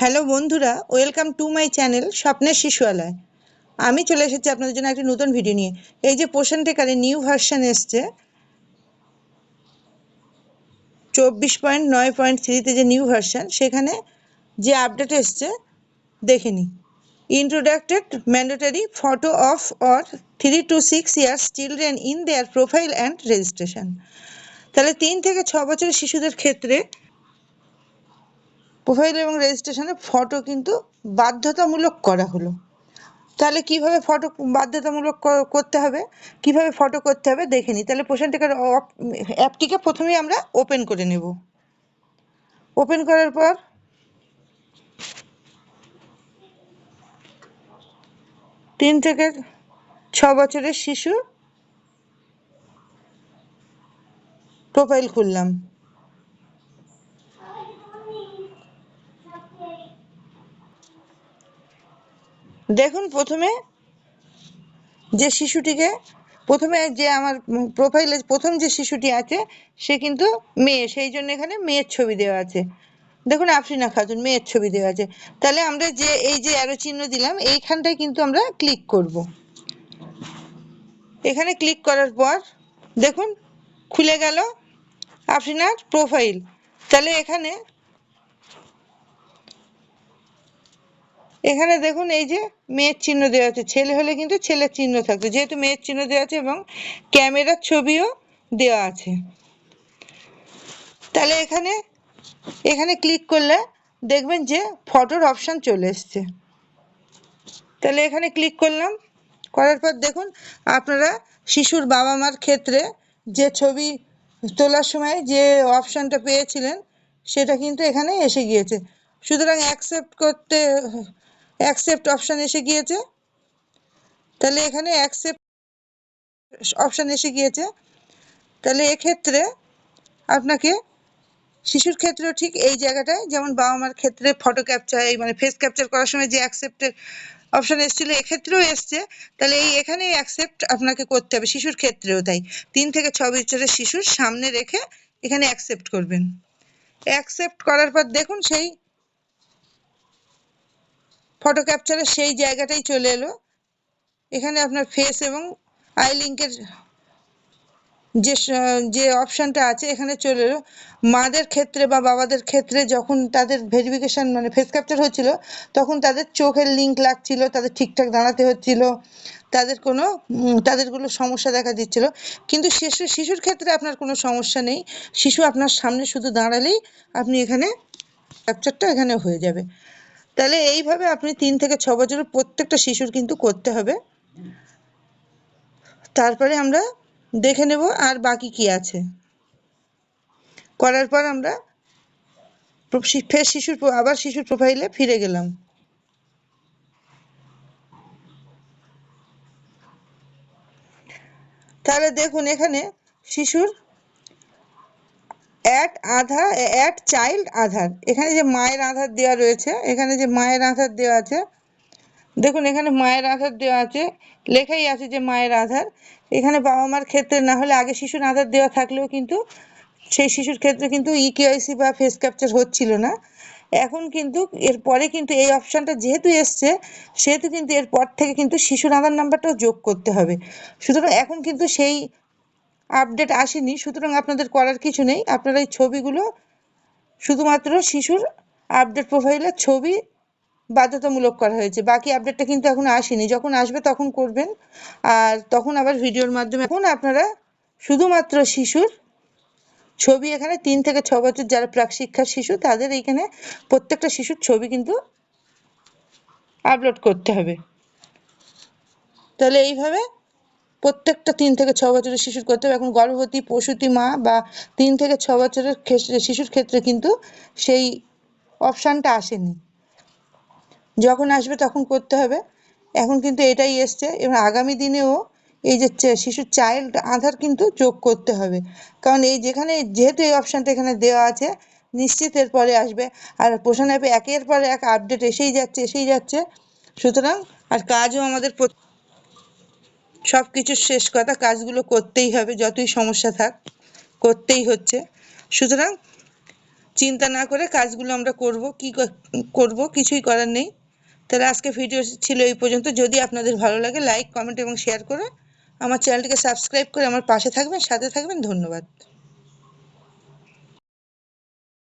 Hello বন্ধুরা, welcome to my channel স্বপ্নের শিশুয়ালয়। আমি চলে এসেছি আপনাদের জন্য একটি নতুন ভিডিও নিয়ে। এই যে পোষণ টেকারে নিউ ভার্সন এসছে, চব্বিশ পয়েন্ট নয় পয়েন্ট থ্রিতে যে নিউ ভার্সন, সেখানে যে আপডেট এসছে, দেখে নিই। Introduced mandatory photo of or three two six years children in their profile and registration তাহলে তিন থেকে ছ বছরের শিশুদের ক্ষেত্রে প্রোফাইল এবং রেজিস্ট্রেশনে ফটো কিন্তু বাধ্যতামূলক করা হলো। তাহলে কীভাবে ফটো বাধ্যতামূলক করতে হবে? কীভাবে ফটো করতে হবে? দেখে নিই তাহলে পোষণ টেকার অ্যাপটিকে প্রথমেই আমরা ওপেন করে নেব। ওপেন করার পর তিন থেকে ছ বছরের শিশু প্রোফাইল খুললাম। দেখুন প্রথমে যে শিশুটিকে, প্রথমে যে আমার প্রোফাইলে প্রথম যে শিশুটি আছে, সে কিন্তু মেয়ে, সেই জন্য এখানে মেয়ের ছবি দেওয়া আছে। দেখুন আফরিনা খাতুন, মেয়ের ছবি দেওয়া আছে। তাহলে আমরা যে, এই যে অ্যারো চিহ্ন দিলাম, এইখানটায় কিন্তু আমরা ক্লিক করব। এখানে ক্লিক করার পর, দেখুন খুলে গেল আফরিনার প্রোফাইল তাহলে এখানে এখানে দেখুন এই যে মেয়ের চিহ্ন দেওয়া আছে। ছেলে হলে কিন্তু ছেলের চিহ্ন থাকতো। যেহেতু মেয়ের চিহ্ন দেওয়া আছে এবং ক্যামেরার ছবিও দেওয়া আছে। তাহলে এখানে এখানে ক্লিক করলে দেখবেন যে ফটোর অপশান চলে এসছে। তাহলে এখানে ক্লিক করলাম। করার পর দেখুন আপনারা শিশুর বাবা মার ক্ষেত্রে যে ছবি তোলার সময় যে অপশানটা পেয়েছিলেন, সেটা কিন্তু এখানে এসে গিয়েছে। সুতরাং অ্যাকসেপ্ট করতে অ্যাকসেপ্ট অপশান এসে গিয়েছে। তাহলে এখানে অ্যাকসেপ্ট অপশান এসে গিয়েছে। তাহলে এক্ষেত্রে আপনাকে শিশুর ক্ষেত্রেও ঠিক এই জায়গাটায়, যেমন বাবা মার ক্ষেত্রে ফটো ক্যাপচার এই মানে ফেস ক্যাপচার করার সময় যে অ্যাকসেপ্টের অপশান এসেছিল, এক্ষেত্রেও এসছে। তাহলে এই এখানে অ্যাকসেপ্ট আপনাকে করতে হবে শিশুর ক্ষেত্রেও তাই। তিন থেকে ছ বছরের শিশুর সামনে রেখে এখানে অ্যাকসেপ্ট করবেন। অ্যাকসেপ্ট করার পর দেখুন সেই ফটো ক্যাপচারের সেই জায়গাটাই চলে এলো। এখানে আপনার ফেস এবং আই লিঙ্কের যে যে অপশানটা আছে এখানে চলে এলো। মাদের ক্ষেত্রে বা বাবাদের ক্ষেত্রে যখন তাদের ভেরিফিকেশন মানে ফেস ক্যাপচার হচ্ছিল তখন তাদের চোখের লিঙ্ক লাগছিল তাদের ঠিকঠাক দাঁড়াতে হচ্ছিল তাদের কোনো উম, তাদের কোনো সমস্যা দেখা দিচ্ছিল। কিন্তু শিশু শিশুর ক্ষেত্রে আপনার কোনো সমস্যা নেই। শিশু আপনার সামনে শুধু দাঁড়ালেই আপনি এখানে ক্যাপচারটা এখানে হয়ে যাবে। তাহলে এইভাবে আপনি তিন থেকে ছ বছরের প্রত্যেকটা শিশুর কিন্তু করতে হবে। তারপরে আমরা দেখে নেব আর বাকি কি আছে। করার পর আমরা ফের শিশুর আবার শিশুর প্রোফাইলে ফিরে গেলাম। তাহলে দেখুন এখানে শিশুর add Aadhaar add child Aadhaar. এখানে যে মায়ের আধার দেওয়া রয়েছে, এখানে যে মায়ের আধার দেওয়া আছে, দেখুন এখানে মায়ের আধার দেওয়া আছে, লেখাই আছে যে মায়ের আধার। এখানে বাবা মার ক্ষেত্রে না হলে আগে শিশুর আধার দেওয়া থাকলেও কিন্তু সেই শিশুর ক্ষেত্রে কিন্তু ইকেআইসি বা ফেস ক্যাপচার হচ্ছিল না। এখন কিন্তু এরপরে কিন্তু এই অপশানটা যেহেতু এসছে, সেহেতু কিন্তু এরপর থেকে কিন্তু শিশুর আধার নাম্বারটাও যোগ করতে হবে। সুতরাং এখন কিন্তু সেই আপডেট আসেনি, সুতরাং আপনাদের করার কিছু নেই। আপনারা এই ছবিগুলো শুধুমাত্র শিশুর আপডেট প্রোফাইলের ছবি বাধ্যতামূলক করা হয়েছে। বাকি আপডেটটা কিন্তু এখন আসেনি। যখন আসবে তখন করবেন। আর তখন আবার ভিডিওর মাধ্যমে এখন আপনারা শুধুমাত্র শিশুর ছবি এখানে তিন থেকে ছ বছর যারা প্রাক শিক্ষার শিশু, তাদের এইখানে প্রত্যেকটা শিশুর ছবি কিন্তু আপলোড করতে হবে। তাহলে এইভাবে প্রত্যেকটা তিন থেকে ছ বছরের শিশুর করতে হবে এখন গর্ভবতী প্রসূতি মা বা তিন থেকে ছ বছরের শিশুর ক্ষেত্রে কিন্তু সেই অপশানটা আসেনি। যখন আসবে তখন করতে হবে। এখন কিন্তু এটাই এসছে এবং আগামী দিনেও এই যে শিশুর চাইল্ড আধার কিন্তু যোগ করতে হবে। কারণ এই যেখানে, যেহেতু এই অপশানটা এখানে দেওয়া আছে, নিশ্চিত পরে আসবে। আর পোষণ অ্যাপে একের পর এক আপডেট এসেই যাচ্ছে এসেই যাচ্ছে। সুতরাং আর কাজও আমাদের সব কিছুর শেষ কথা কাজগুলো করতেই হবে, যতই সমস্যা থাক, করতেই হচ্ছে। সুতরাং চিন্তা না করে কাজগুলো আমরা করব, কি করব, কিছুই করার নেই। তাহলে আজকে ভিডিও ছিল এই পর্যন্ত। যদি আপনাদের ভালো লাগে লাইক কমেন্ট এবং শেয়ার করে আমার চ্যানেলটিকে সাবস্ক্রাইব করে আমার পাশে থাকবেন, সাথে থাকবেন। ধন্যবাদ।